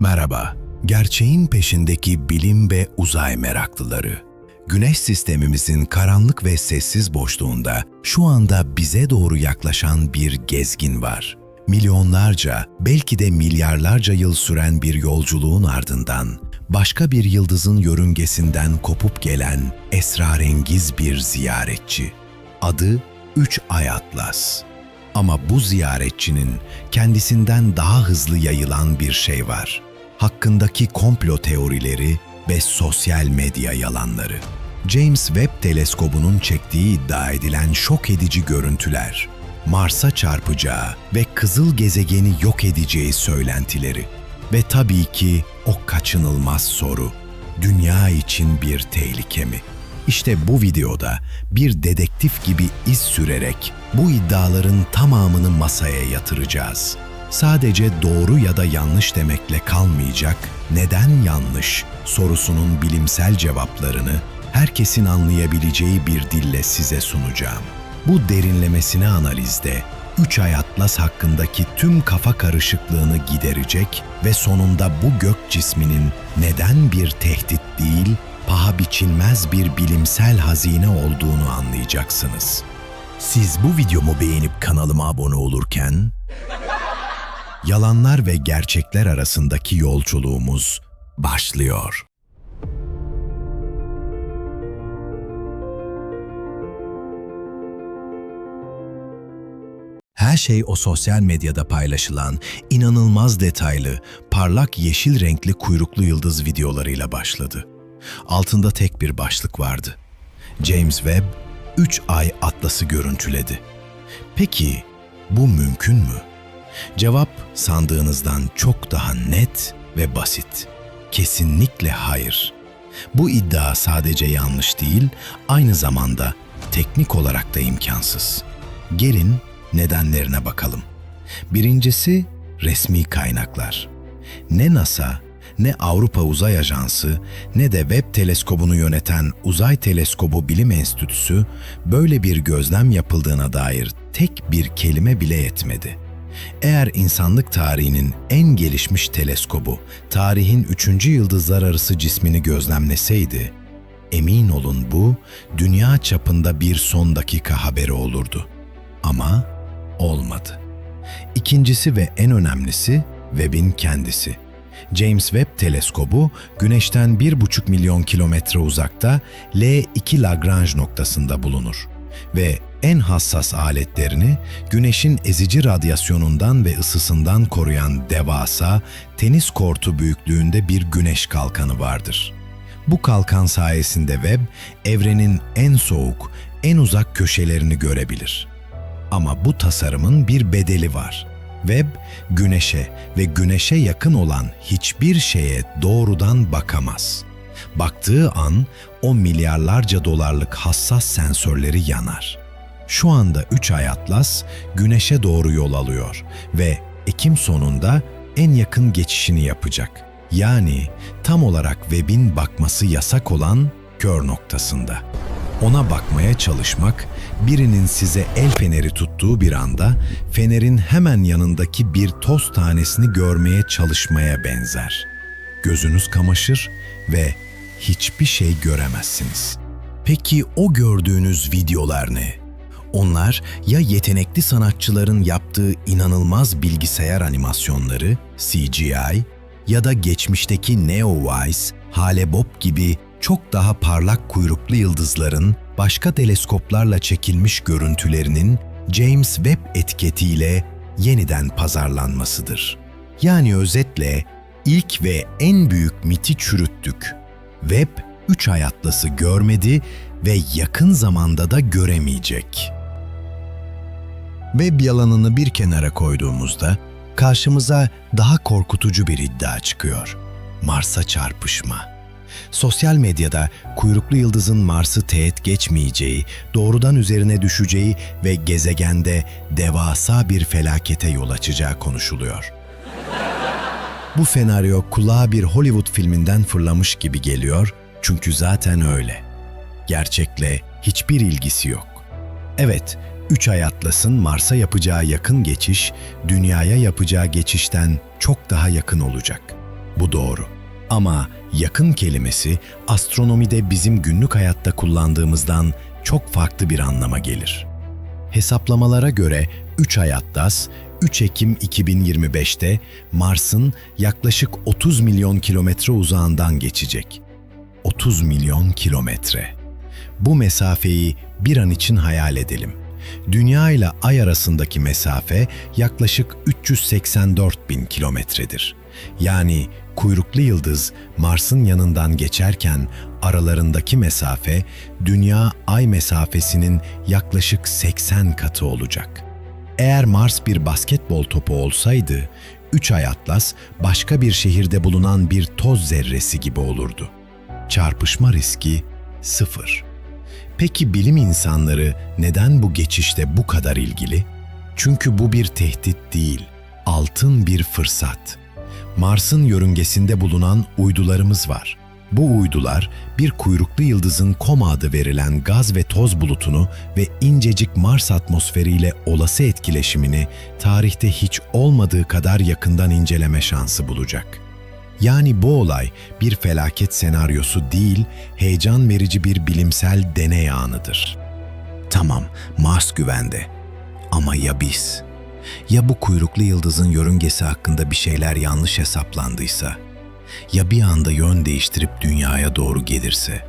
Merhaba, gerçeğin peşindeki bilim ve uzay meraklıları. Güneş sistemimizin karanlık ve sessiz boşluğunda şu anda bize doğru yaklaşan bir gezgin var. Milyonlarca, belki de milyarlarca yıl süren bir yolculuğun ardından başka bir yıldızın yörüngesinden kopup gelen esrarengiz bir ziyaretçi. Adı Üç Ay Atlas. Ama bu ziyaretçinin kendisinden daha hızlı yayılan bir şey var. Hakkındaki komplo teorileri ve sosyal medya yalanları. James Webb teleskobunun çektiği iddia edilen şok edici görüntüler, Mars'a çarpacağı ve kızıl gezegeni yok edeceği söylentileri ve tabii ki o kaçınılmaz soru, dünya için bir tehlike mi? İşte bu videoda bir dedektif gibi iz sürerek bu iddiaların tamamını masaya yatıracağız. Sadece doğru ya da yanlış demekle kalmayacak, neden yanlış sorusunun bilimsel cevaplarını herkesin anlayabileceği bir dille size sunacağım. Bu derinlemesine analizde Üç Ay Atlas hakkındaki tüm kafa karışıklığını giderecek ve sonunda bu gök cisminin neden bir tehdit değil, paha biçilmez bir bilimsel hazine olduğunu anlayacaksınız. Siz bu videomu beğenip kanalıma abone olurken, yalanlar ve gerçekler arasındaki yolculuğumuz başlıyor. Her şey o sosyal medyada paylaşılan inanılmaz detaylı, parlak yeşil renkli kuyruklu yıldız videolarıyla başladı. Altında tek bir başlık vardı. James Webb 3 ay atlası görüntüledi. Peki bu mümkün mü? Cevap sandığınızdan çok daha net ve basit. Kesinlikle hayır. Bu iddia sadece yanlış değil, aynı zamanda teknik olarak da imkansız. Gelin nedenlerine bakalım. Birincisi resmi kaynaklar. Ne NASA, ne Avrupa Uzay Ajansı, ne de Webb teleskobunu yöneten Uzay Teleskobu Bilim Enstitüsü böyle bir gözlem yapıldığına dair tek bir kelime bile etmedi. Eğer insanlık tarihinin en gelişmiş teleskobu, tarihin üçüncü yıldızlar arası cismini gözlemleseydi, emin olun bu, dünya çapında bir son dakika haberi olurdu. Ama olmadı. İkincisi ve en önemlisi Webb'in kendisi. James Webb teleskobu Güneş'ten 1,5 milyon kilometre uzakta L2 Lagrange noktasında bulunur ve en hassas aletlerini Güneş'in ezici radyasyonundan ve ısısından koruyan devasa tenis kortu büyüklüğünde bir güneş kalkanı vardır. Bu kalkan sayesinde Webb evrenin en soğuk, en uzak köşelerini görebilir. Ama bu tasarımın bir bedeli var. Webb, güneşe ve güneşe yakın olan hiçbir şeye doğrudan bakamaz. Baktığı an o milyarlarca dolarlık hassas sensörleri yanar. Şu anda 3 ay Atlas güneşe doğru yol alıyor ve Ekim sonunda en yakın geçişini yapacak. Yani tam olarak Webb'in bakması yasak olan kör noktasında. Ona bakmaya çalışmak, birinin size el feneri tuttuğu bir anda fenerin hemen yanındaki bir toz tanesini görmeye çalışmaya benzer. Gözünüz kamaşır ve hiçbir şey göremezsiniz. Peki o gördüğünüz videolar ne? Onlar ya yetenekli sanatçıların yaptığı inanılmaz bilgisayar animasyonları, CGI ya da geçmişteki Neowise, Hale Bob gibi çok daha parlak kuyruklu yıldızların başka teleskoplarla çekilmiş görüntülerinin James Webb etiketiyle yeniden pazarlanmasıdır. Yani özetle ilk ve en büyük miti çürüttük. Webb 3 ay atlası görmedi ve yakın zamanda da göremeyecek. Webb yalanını bir kenara koyduğumuzda karşımıza daha korkutucu bir iddia çıkıyor. Mars'a çarpışma. Sosyal medyada kuyruklu yıldızın Mars'ı teğet geçmeyeceği, doğrudan üzerine düşeceği ve gezegende devasa bir felakete yol açacağı konuşuluyor. Bu senaryo kulağa bir Hollywood filminden fırlamış gibi geliyor çünkü zaten öyle. Gerçekle hiçbir ilgisi yok. Evet, 3 ay Atlas'ın Mars'a yapacağı yakın geçiş, dünyaya yapacağı geçişten çok daha yakın olacak. Bu doğru. Ama yakın kelimesi astronomide bizim günlük hayatta kullandığımızdan çok farklı bir anlama gelir. Hesaplamalara göre 3 ay Atlas, 3 Ekim 2025'te Mars'ın yaklaşık 30 milyon kilometre uzağından geçecek. 30 milyon kilometre. Bu mesafeyi bir an için hayal edelim. Dünya ile Ay arasındaki mesafe yaklaşık 384 bin kilometredir. Yani kuyruklu yıldız Mars'ın yanından geçerken aralarındaki mesafe Dünya-Ay mesafesinin yaklaşık 80 katı olacak. Eğer Mars bir basketbol topu olsaydı, 3 ay Atlas başka bir şehirde bulunan bir toz zerresi gibi olurdu. Çarpışma riski sıfır. Peki bilim insanları neden bu geçişte bu kadar ilgili? Çünkü bu bir tehdit değil, altın bir fırsat. Mars'ın yörüngesinde bulunan uydularımız var. Bu uydular bir kuyruklu yıldızın koma adı verilen gaz ve toz bulutunu ve incecik Mars atmosferiyle olası etkileşimini tarihte hiç olmadığı kadar yakından inceleme şansı bulacak. Yani bu olay bir felaket senaryosu değil, heyecan verici bir bilimsel deney anıdır. Tamam, Mars güvende. Ama ya biz? Ya bu kuyruklu yıldızın yörüngesi hakkında bir şeyler yanlış hesaplandıysa? Ya bir anda yön değiştirip dünyaya doğru gelirse?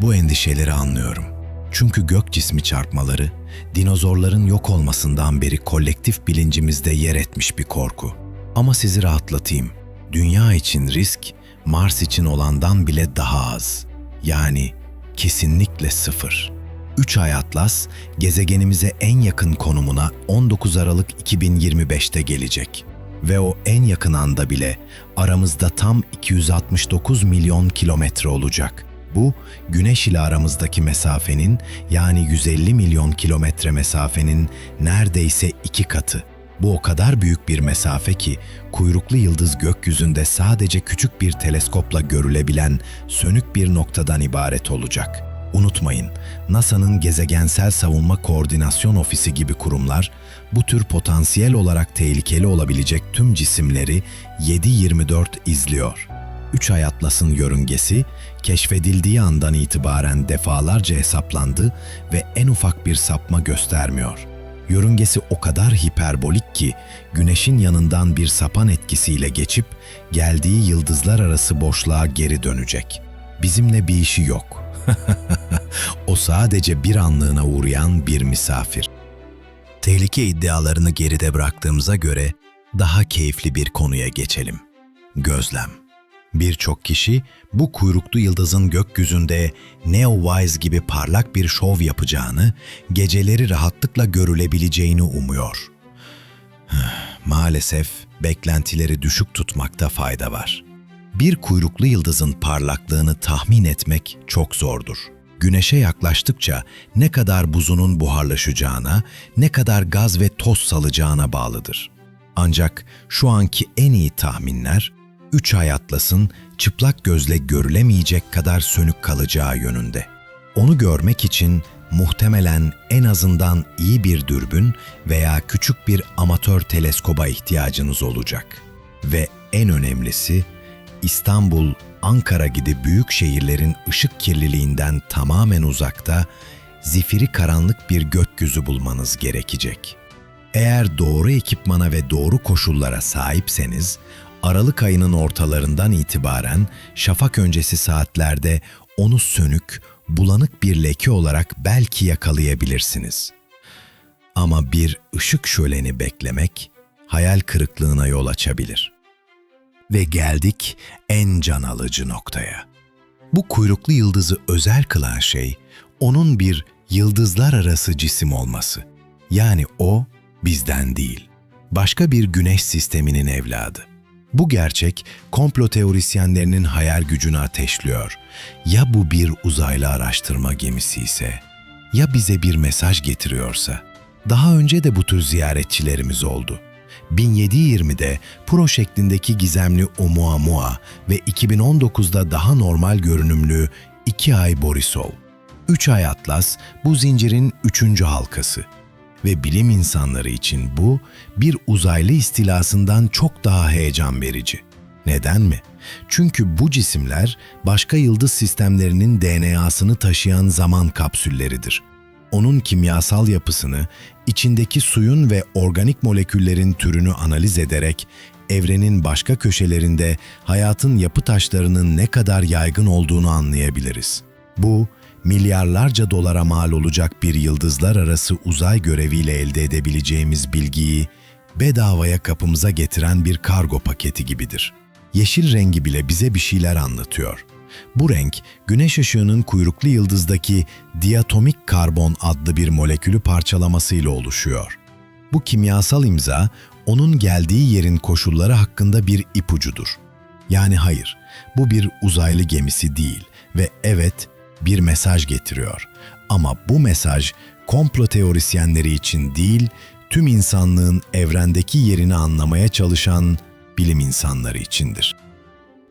Bu endişeleri anlıyorum. Çünkü gök cismi çarpmaları, dinozorların yok olmasından beri kolektif bilincimizde yer etmiş bir korku. Ama sizi rahatlatayım. Dünya için risk, Mars için olandan bile daha az. Yani kesinlikle sıfır. 3 ay Atlas, gezegenimize en yakın konumuna 19 Aralık 2025'te gelecek. Ve o en yakın anda bile aramızda tam 269 milyon kilometre olacak. Bu, Güneş ile aramızdaki mesafenin yani 150 milyon kilometre mesafenin neredeyse iki katı. Bu o kadar büyük bir mesafe ki kuyruklu yıldız gökyüzünde sadece küçük bir teleskopla görülebilen sönük bir noktadan ibaret olacak. Unutmayın, NASA'nın Gezegensel Savunma Koordinasyon Ofisi gibi kurumlar bu tür potansiyel olarak tehlikeli olabilecek tüm cisimleri 7-24 izliyor. 3 ay Atlas'ın yörüngesi keşfedildiği andan itibaren defalarca hesaplandı ve en ufak bir sapma göstermiyor. Yörüngesi o kadar hiperbolik ki güneşin yanından bir sapan etkisiyle geçip geldiği yıldızlar arası boşluğa geri dönecek. Bizimle bir işi yok. o sadece bir anlığına uğrayan bir misafir. Tehlike iddialarını geride bıraktığımıza göre daha keyifli bir konuya geçelim. Gözlem. Birçok kişi bu kuyruklu yıldızın gökyüzünde Neowise gibi parlak bir şov yapacağını, geceleri rahatlıkla görülebileceğini umuyor. Maalesef beklentileri düşük tutmakta fayda var. Bir kuyruklu yıldızın parlaklığını tahmin etmek çok zordur. Güneşe yaklaştıkça ne kadar buzunun buharlaşacağına, ne kadar gaz ve toz salacağına bağlıdır. Ancak şu anki en iyi tahminler, üç ay atlasın çıplak gözle görülemeyecek kadar sönük kalacağı yönünde. Onu görmek için muhtemelen en azından iyi bir dürbün veya küçük bir amatör teleskoba ihtiyacınız olacak. Ve en önemlisi İstanbul, Ankara gibi büyük şehirlerin ışık kirliliğinden tamamen uzakta, zifiri karanlık bir gökyüzü bulmanız gerekecek. Eğer doğru ekipmana ve doğru koşullara sahipseniz, Aralık ayının ortalarından itibaren şafak öncesi saatlerde onu sönük, bulanık bir leke olarak belki yakalayabilirsiniz. Ama bir ışık şöleni beklemek hayal kırıklığına yol açabilir. Ve geldik en can alıcı noktaya. Bu kuyruklu yıldızı özel kılan şey onun bir yıldızlar arası cisim olması. Yani o bizden değil. Başka bir güneş sisteminin evladı. Bu gerçek komplo teorisyenlerinin hayal gücünü ateşliyor. Ya bu bir uzaylı araştırma gemisi ise? Ya bize bir mesaj getiriyorsa? Daha önce de bu tür ziyaretçilerimiz oldu. 1720'de Pro şeklindeki gizemli Oumuamua ve 2019'da daha normal görünümlü 2 ay Borisov. 3 ay Atlas bu zincirin üçüncü halkası ve bilim insanları için bu bir uzaylı istilasından çok daha heyecan verici. Neden mi? Çünkü bu cisimler başka yıldız sistemlerinin DNA'sını taşıyan zaman kapsülleridir. Onun kimyasal yapısını, içindeki suyun ve organik moleküllerin türünü analiz ederek evrenin başka köşelerinde hayatın yapı taşlarının ne kadar yaygın olduğunu anlayabiliriz. Bu, milyarlarca dolara mal olacak bir yıldızlar arası uzay göreviyle elde edebileceğimiz bilgiyi bedavaya kapımıza getiren bir kargo paketi gibidir. Yeşil rengi bile bize bir şeyler anlatıyor. Bu renk, güneş ışığının kuyruklu yıldızdaki diatomik karbon adlı bir molekülü parçalamasıyla oluşuyor. Bu kimyasal imza, onun geldiği yerin koşulları hakkında bir ipucudur. Yani hayır, bu bir uzaylı gemisi değil ve evet, bir mesaj getiriyor. Ama bu mesaj komplo teorisyenleri için değil, tüm insanlığın evrendeki yerini anlamaya çalışan bilim insanları içindir.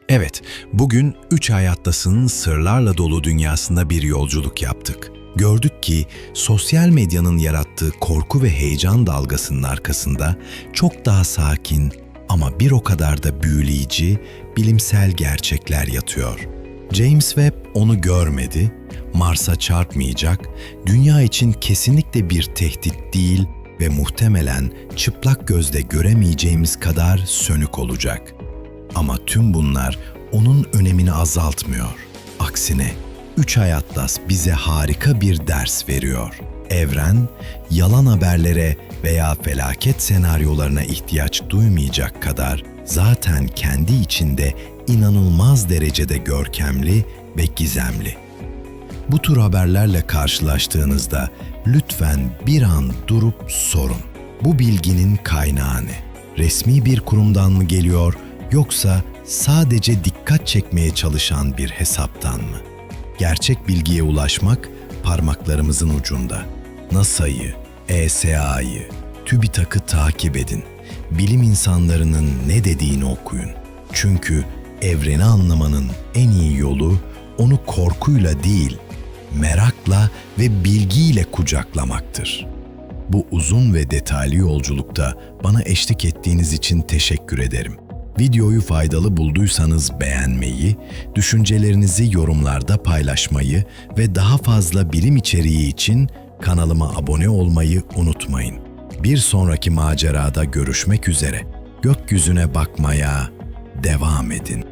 Evet, bugün üç hayattasının sırlarla dolu dünyasında bir yolculuk yaptık. Gördük ki sosyal medyanın yarattığı korku ve heyecan dalgasının arkasında çok daha sakin ama bir o kadar da büyüleyici bilimsel gerçekler yatıyor. James Webb onu görmedi, Mars'a çarpmayacak, dünya için kesinlikle bir tehdit değil ve muhtemelen çıplak gözle göremeyeceğimiz kadar sönük olacak. Ama tüm bunlar onun önemini azaltmıyor. Aksine Üç Hayatlas bize harika bir ders veriyor. Evren, yalan haberlere veya felaket senaryolarına ihtiyaç duymayacak kadar zaten kendi içinde inanılmaz derecede görkemli ve gizemli. Bu tür haberlerle karşılaştığınızda lütfen bir an durup sorun. Bu bilginin kaynağı ne? Resmi bir kurumdan mı geliyor yoksa sadece dikkat çekmeye çalışan bir hesaptan mı? Gerçek bilgiye ulaşmak parmaklarımızın ucunda. NASA'yı, ESA'yı, TÜBİTAK'ı takip edin. Bilim insanlarının ne dediğini okuyun. Çünkü evreni anlamanın en iyi yolu onu korkuyla değil, merakla ve bilgiyle kucaklamaktır. Bu uzun ve detaylı yolculukta bana eşlik ettiğiniz için teşekkür ederim. Videoyu faydalı bulduysanız beğenmeyi, düşüncelerinizi yorumlarda paylaşmayı ve daha fazla bilim içeriği için kanalıma abone olmayı unutmayın. Bir sonraki macerada görüşmek üzere. Gökyüzüne bakmaya devam edin.